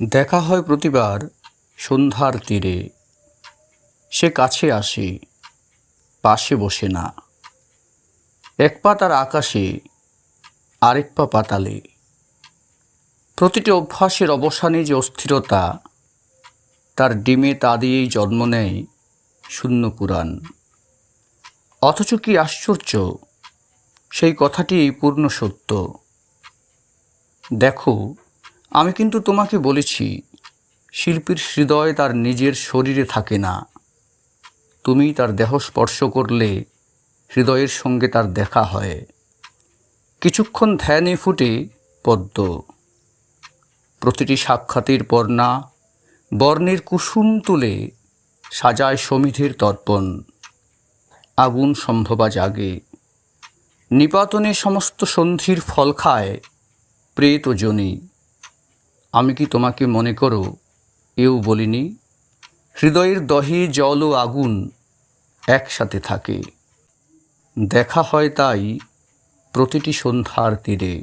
দেখা হয় প্রতিবার সন্ধ্যার তীরে। সে কাছে আসে, পাশে বসে না। এক পা তার আকাশে, আরেক পা পাতালে। প্রতিটি অভ্যাসের অবসানে যে অস্থিরতা, তার ডিমে তা দিয়েই জন্ম নেয় শূন্য পুরাণ। অথচ কি আশ্চর্য, সেই কথাটি পূর্ণ সত্য। দেখো আমি কিন্তু তোমাকে বলেছি, শিল্পীর হৃদয় তার নিজের শরীরে থাকে না। তুমি তার দেহ স্পর্শ করলে হৃদয়ের সঙ্গে তার দেখা হয়। কিছুক্ষণ ধ্যানে ফুটে পদ্ম। প্রতিটি সাক্ষাতের পর্ণা বর্ণের কুসুম তুলে সাজায় সমিধির তর্পণ। আগুন সম্ভবা জাগে। নিপাতনে সমস্ত সন্ধির ফল খায় প্রেত জনি আমি কি তোমাকে মনে করো এও বলিনি? হৃদয়ের দহে, জল ও আগুন একসাথে থাকে। দেখা হয় তাই প্রতিটি সন্ধ্যার তীরে।